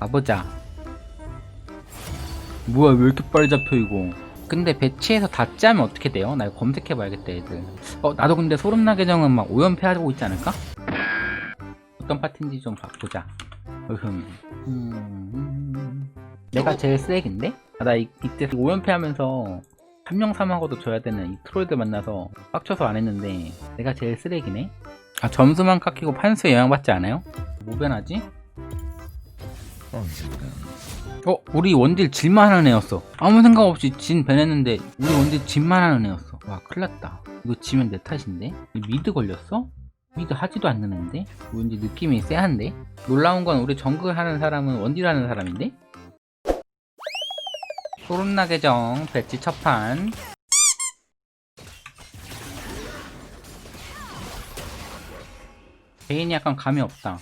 가보자. 뭐야 왜 이렇게 빨리 잡혀 이거. 근데 배치해서 다 짜면 어떻게 돼요? 나 이거 검색해봐야겠다 애들. 어 나도 근데 소름나 계정은 막 5연패 하고 있지 않을까? 어떤 파티인지 좀 봐- 보자. 으흠. 음... 내가 제일 쓰레기인데? 아, 나 이, 이때 5연패 하면서 한명 삼하고도 져야 되는 이 트롤들 만나서 빡쳐서 안 했는데 내가 제일 쓰레기네? 아 점수만 깎이고 판수에 영향받지 않아요? 뭐 변하지? 어? 우리 원딜 질만한 애였어 아무 생각 없이 진 변했는데 우리 원딜 질만한 애였어 와 큰일났다 이거 지면 내 탓인데? 이 미드 걸렸어? 미드 하지도 않는데? 왠지 느낌이 쎄한데? 놀라운 건 우리 정글 하는 사람은 원딜 하는 사람인데? 소름나 계정 배치 첫판 개인이 약간 감이 없다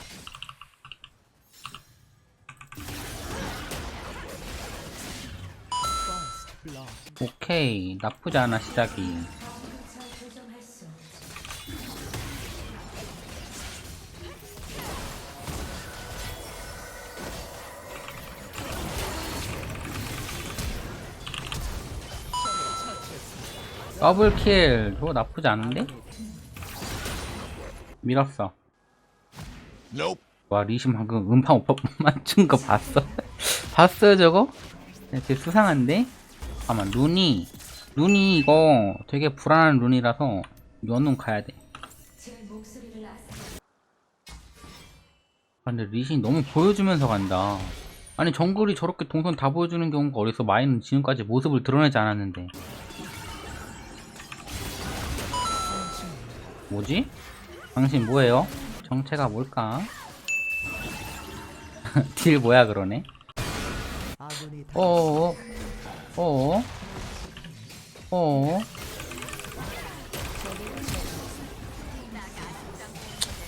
오케이 나쁘지 않아 시작이 더블킬 저거 나쁘지 않은데? 밀었어 Nope. 와 리심 방금 음파 오빠 맞춘 거 봤어? 봤어요 저거? 야, 되게 수상한데? 잠깐만 룬이 룬이 이거 되게 불안한 룬이라서 연운 가야 돼 아, 근데 리신 너무 보여주면서 간다 아니 정글이 저렇게 동선 다 보여주는 경우가 어딨어 마이는 지금까지 모습을 드러내지 않았는데 뭐지? 당신 뭐예요? 정체가 뭘까? 딜 뭐야 그러네? 어어 어 어. 어어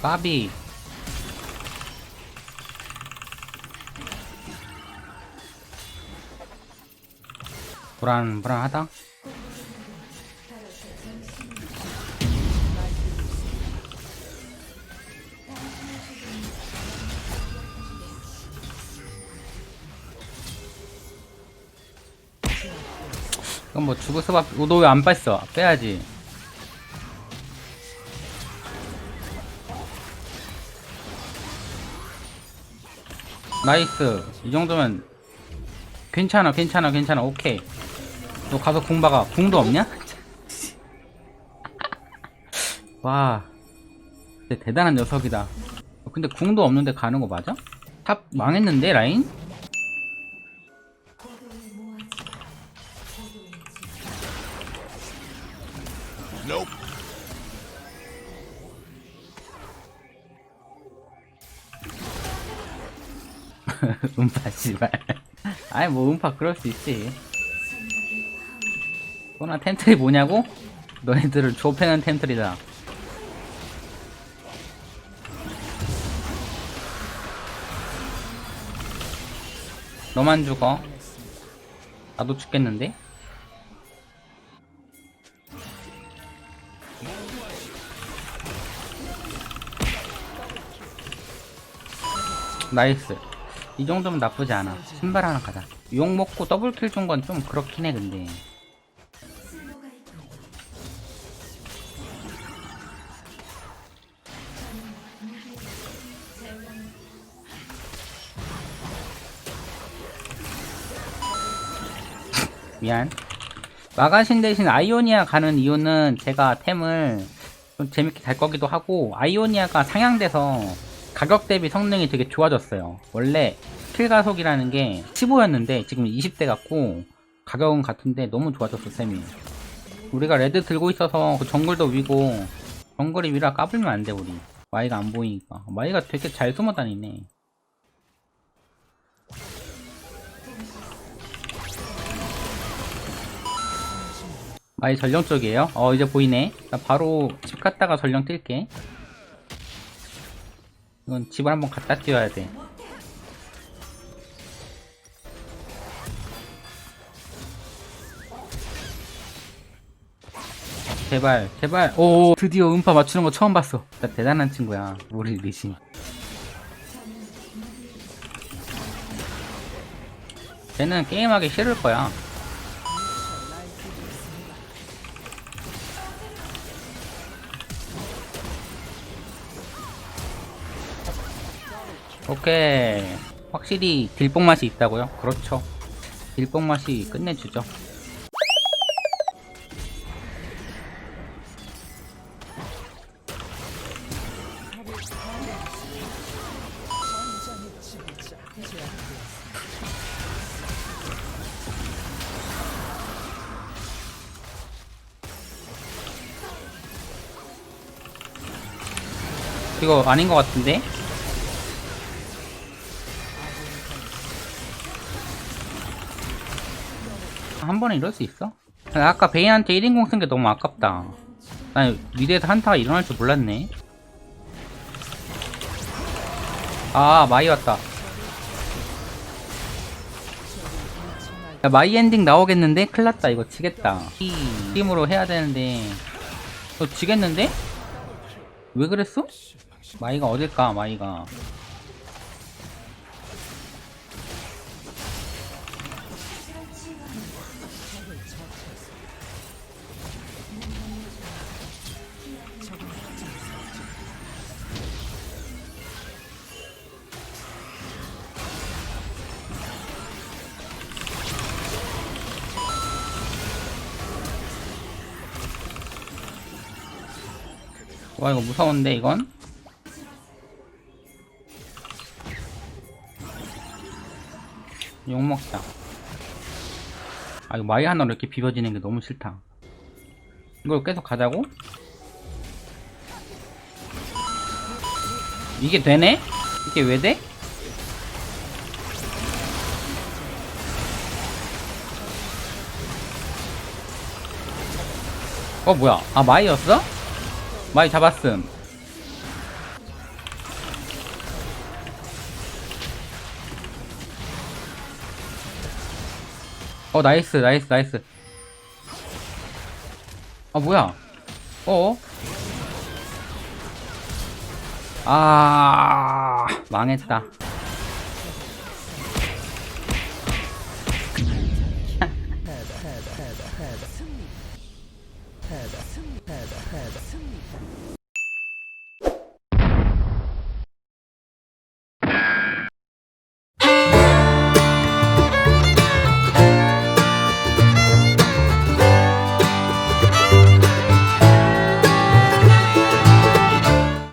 까비. 불안 불안하다 이건 뭐 죽을 수밖에 너왜 안 뺐어? 빼야지. 나이스. 이 정도면 괜찮아 괜찮아 괜찮아. 오케이. 너 가서 궁 박아. 궁도 없냐? 와. 대단한 녀석이다. 어, 근데 궁도 없는데 가는 거 맞아? 탑 망했는데 라인? Nope. 음파 씨발 아니 뭐 음파 그럴 수 있지 소나 템트리 뭐냐고? 너희들을 좁혀는 템트리다 너만 죽어 나도 죽겠는데? 나이스. 이 정도면 나쁘지 않아. 신발 하나 가자. 욕 먹고 더블킬 준 건 좀 그렇긴 해 근데. 미안. 마가신 대신 아이오니아 가는 이유는 제가 템을 좀 재밌게 달 거기도 하고 아이오니아가 상향돼서 가격 대비 성능이 되게 좋아졌어요. 원래 킬 가속이라는 게 15였는데 지금 20대 같고 가격은 같은데 너무 좋아졌어 템이. 우리가 레드 들고 있어서 그 정글도 위고 정글이 위라 까불면 안 돼 우리. 마이가 안 보이니까. 마이가 되게 잘 숨어 다니네. 마이 전령 쪽이에요? 어 이제 보이네. 나 바로 집 갔다가 전령 뛸게 이건 집을 한번 갖다 뛰어야 돼. 제발 제발. 오 드디어 음파 맞추는 거 처음 봤어. 나 대단한 친구야 우리 리신 쟤는 게임하기 싫을 거야. 오케이. 확실히 딜뽕 맛이 있다고요? 그렇죠. 딜뽕 맛이 끝내주죠. 이거 아닌 것 같은데? 한 번에 이럴 수 있어? 아까 베인한테 1인공 쓴 게 너무 아깝다. 난 미드에서 한타가 일어날 줄 몰랐네. 아, 마이 왔다. 야, 마이 엔딩 나오겠는데? 큰일 났다. 이거 지겠다. 이 팀으로 해야 되는데. 어, 지겠는데? 왜 그랬어? 마이가 어딜까, 마이가. 와, 이거 무서운데, 이건? 욕먹자. 아, 이거 마이 하나로 이렇게 비벼지는 게 너무 싫다. 이걸 계속 가자고? 이게 되네? 이게 왜 돼? 어, 뭐야. 아, 마이였어? 마이 잡았음. 어 나이스 나이스 나이스 아 뭐야 어? 아 망했다